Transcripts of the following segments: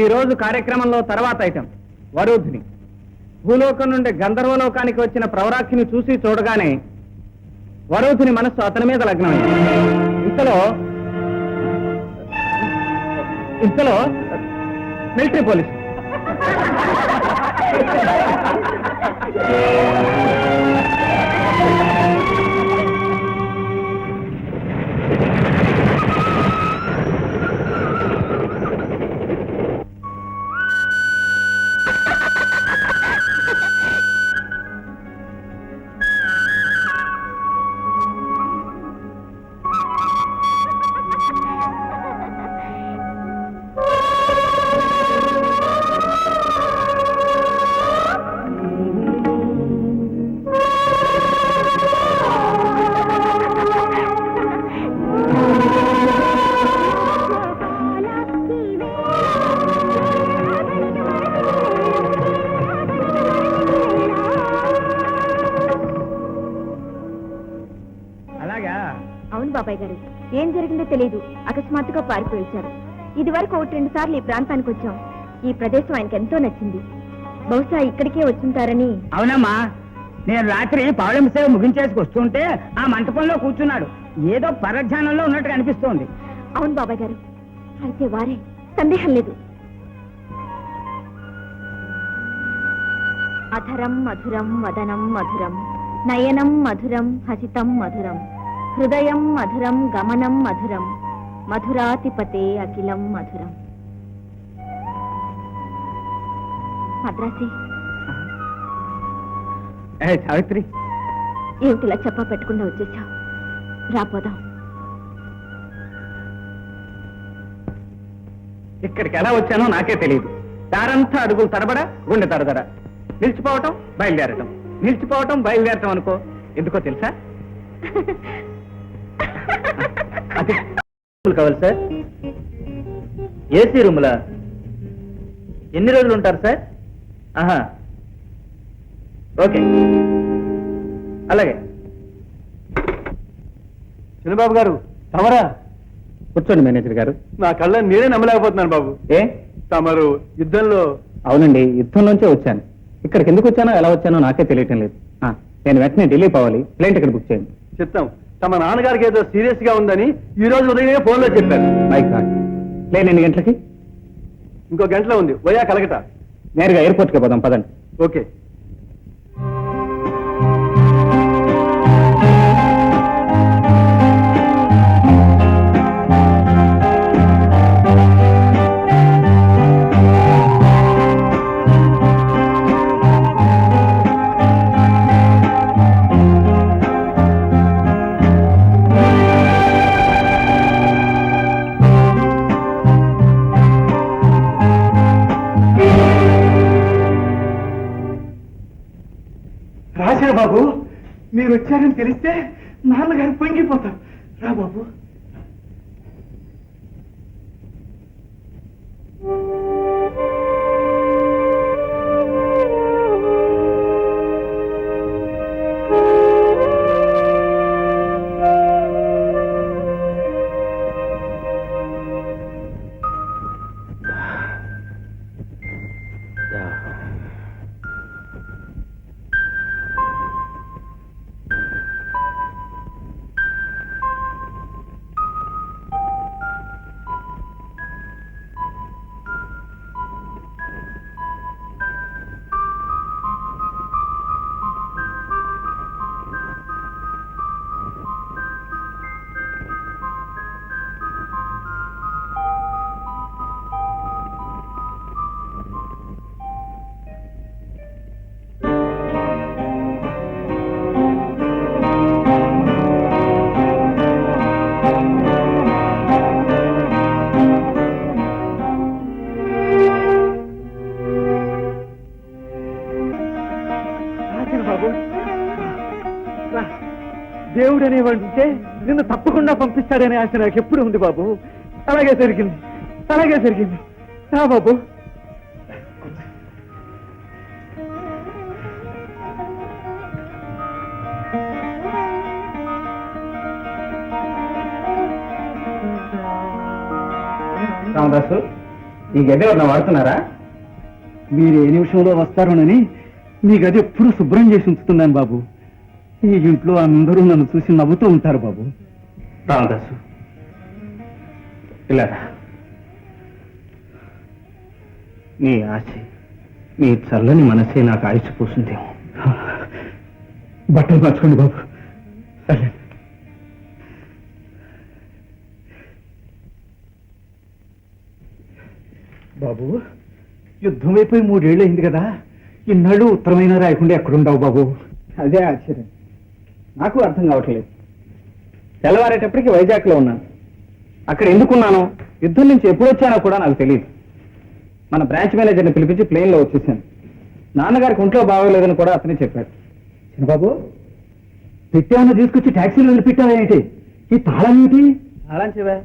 ఈ రోజు కార్యక్రమంలో తర్వాత ఐటెం వరుధిని భూలోకం నుండి గంధర్వలోకానికి వచ్చిన ప్రవరాక్షిని చూసి చూడగానే వరుధిని మనస్సు అతని మీద లగ్నమైంది. ఇంతలో ఇంతలో మిలిటరీ పోలీసు ఏం జరిగిందో తెలియదు అకస్మాత్తుగా పారిపోయి వచ్చారు. ఇది వరకు ఒకటి రెండు సార్లు ఈ ప్రాంతానికి వచ్చాం. ఈ ప్రదేశం ఆయనకి ఎంతో నచ్చింది. బహుశా ఇక్కడికే వచ్చుంటారని. అవునమ్మా నేను రాత్రి పౌళం సేవ ముగించేసి వస్తుంటే ఆ మంటపంలో కూర్చున్నాడు. ఏదో పరధ్యానంలో ఉన్నట్టుగా అనిపిస్తోంది. అవును బాబాయ్ గారు అయితే వారే సందేహం లేదు. అధరం మధురం వదనం మధురం. నయనం మధురం హసితం మధురం. హృదయం మధురం గమనం మధురం మధురాతిపతే అఖిలం మధురం. మద్రాసి సావిత్రి. ఏమిటిలా చెప్పా పెట్టకుండా వచ్చేసావు? రాపోదాం ఇక్కడికి ఎలా వచ్చానో నాకే తెలియదు. దారంతా అడుగులు తడబడ గుండె తడదడ. నిలిచిపోవటం బయలుదేరటం. నిలిచిపోవటం బయలుదేరటం అనుకో. ఎందుకో తెలుసా? కావాలి సార్. ఏసీ రూములా? ఎన్ని రోజులు ఉంటారు సార్? ఆహా. ఓకే. అలాగే. చిన్నబాబు గారు తమరా? కూర్చోండి మేనేజర్ గారు. నా కళ్ళ నేనే నమ్మలేకపోతున్నాను బాబు. ఏ? తమరు యుద్ధంలో అవునండి యుద్ధం నుంచే వచ్చాను. ఇక్కడికి ఎందుకు వచ్చానో ఎలా వచ్చానో నాకే తెలియటం లేదు. నేను వెంటనే ఢిల్లీ పోవాలి. ప్లేన్ టికెట్ బుక్ చేయండి. చిత్తం తమ నాన్నగారికి ఏదో సీరియస్గా ఉందని ఈ రోజు ఉదయమే ఫోన్లో చెప్పారు మై గాడ్ ఎన్ని గంటలకి? ఇంకో గంటలో ఉంది. వయా కలగట నేరుగా ఎయిర్పోర్ట్కి పోదాం పదండి. ఓకే. బాబు మీరు వచ్చారని తెలిస్తే నాన్నగారు పొంగిపోతారు. రా బాబు. దేవుడు అనేవాడు ఉంటే నిన్ను తప్పకుండా పంపిస్తాడనే ఆశ నాకు ఎప్పుడు ఉంది బాబు. అలాగే జరిగింది. అలాగే జరిగింది. రా బాబు. రామదాసు ఈ గది ఎవరిన వాడుతున్నారా? మీరు ఏ నిమిషంలో వస్తారోనని మీ గది ఎప్పుడు శుభ్రం చేసి ఉంచుతున్నాను బాబు. ఈ ఇంట్లో అందరూ నన్ను చూసి నవ్వుతూ ఉంటారు బాబు. రామదాసు ఇలా. నీ ఆశ నీ చల్లని మనసే నాకు ఆయుష్ పోసిందేమో బట్టలు మార్చుకోండి బాబు. సరే బాబు యుద్ధం అయిపోయి మూడేళ్ళు అయింది కదా. ఇన్నాళ్ళు ఉత్తరమైన రాయకుండా ఎక్కడుండవు బాబు. అదే ఆశ్చర్యం. నాకు అర్థం కావట్లేదు. తెల్లవారేటప్పటికి వైజాగ్లో ఉన్నాను. అక్కడ ఎందుకున్నాను యుద్ధం నుంచి ఎప్పుడు వచ్చానో కూడా నాకు తెలియదు మన బ్రాంచ్ మేనేజర్ని పిలిపించి ప్లేన్లో వచ్చేసాను. నాన్నగారికి ఒంట్లో బాగోలేదని కూడా అతనే చెప్పాడు. చిన్నబాబు పెట్టామని తీసుకొచ్చి ట్యాక్సీలో వదిలిపెట్టావా ఏంటి? ఈ తాళం ఏంటి? అలా చెవా?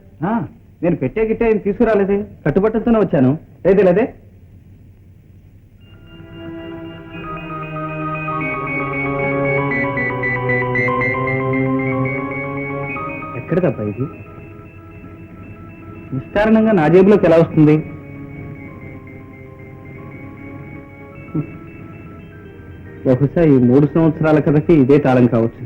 నేను పెట్టే గిట్టే తీసుకురాలేదే? కట్టుబట్టతోనే వచ్చాను. లేదే లేదే? ఎక్కడిదబ్బా ఇది? నిష్కారణంగా నా జేబులోకి ఎలా వస్తుంది? బహుశా ఈ మూడు సంవత్సరాల కథకి ఇదే తాళం కావచ్చు.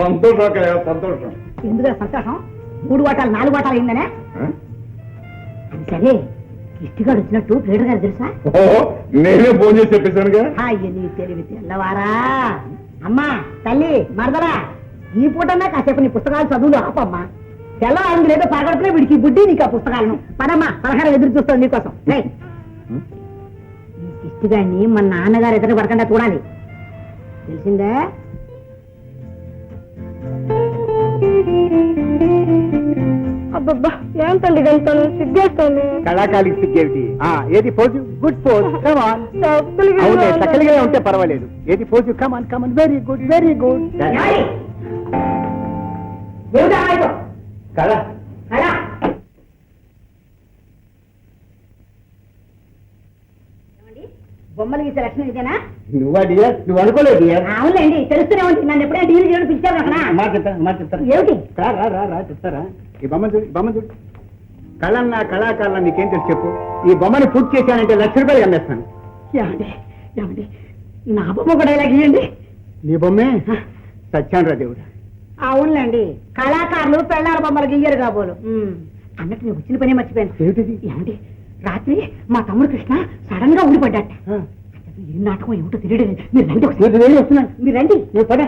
సంతోషం సంతోషం. ఎందుకు సంతోషం? మూడు వాటాలు నాలుగు వాటాలు అయిందనే? సరే ఇష్టిగాడు వచ్చినట్టు ప్లేటర్ గారు తెలుసా? నేనే ఫోన్ చేసి చెప్పేశానుగా. నీ తెలివి తెల్లవారా? అమ్మా తల్లి మరదరా ఈ పూటన్నా కాసేపు నీ పుస్తకాలు చదువులు ఆపమ్మా. తెల్లవారింది లేదో పరగడుపునే వీడికి బుద్ధి నీకు ఆ పుస్తకాలను. పదమ్మా పలహారం ఎదురు చూస్తాను నీకోసం. కిష్టిగాడిని మన నాన్నగారు ఎదురు పడకుండా చూడాలి. తెలిసిందే? అబ్బబ్బా ఏం తల్లి వెళ్తాను సిగ్గేస్తాను. కళాకాలికి సిగ్గేమిటి? ఆ, ఏది పోజు? Good pose. కమాన్ అవునే చక్కలిగా ఉంటే పర్వాలేదు. ఏది pose? Come on come on very good very good ఆయుధం? కళ అలా ఏమండి? బొమ్మలు గీసే లక్షణం ఇదేనా నువ్వా డియర్ నువ్వు అనుకోలేదు డియర్ అవునులేండి తెలుస్తూనే ఉంది. నన్ను ఎప్పుడైనా టీవీ చేయడం పిలిచారు అక్కడ? మాట చెప్తాను మాట చెప్తాను ఏమిటి? రా రా రా రా చెప్తారా? ఈ బొమ్మ చూడు ఈ బొమ్మ చూడు. కళన్నా కళాకారుల నీకేం తెలుసు చెప్పు. ఈ బొమ్మని పూర్తి చేశానంటే లక్ష రూపాయలు అమ్మేస్తాను. ఏమండి ఏమండి? నా బొమ్మ కూడా ఇలా గీయండి నీ బొమ్మే? సత్యాన్ రా దేవుడు. అవునులేండి కళాకారులు పెళ్ళార బొమ్మలు గీయరు కాబోలు. అన్నట్టు నేను వచ్చిన పనే మర్చిపోయాను. ఏమిటిది? ఏమండి రాత్రి మా తమ్ముడు కృష్ణ సడన్గా ఏం నాటకం ఏమిటో తెలియడం. మీరు రండి ఒకసారి. నేను మీరు రండి. నువ్వు పద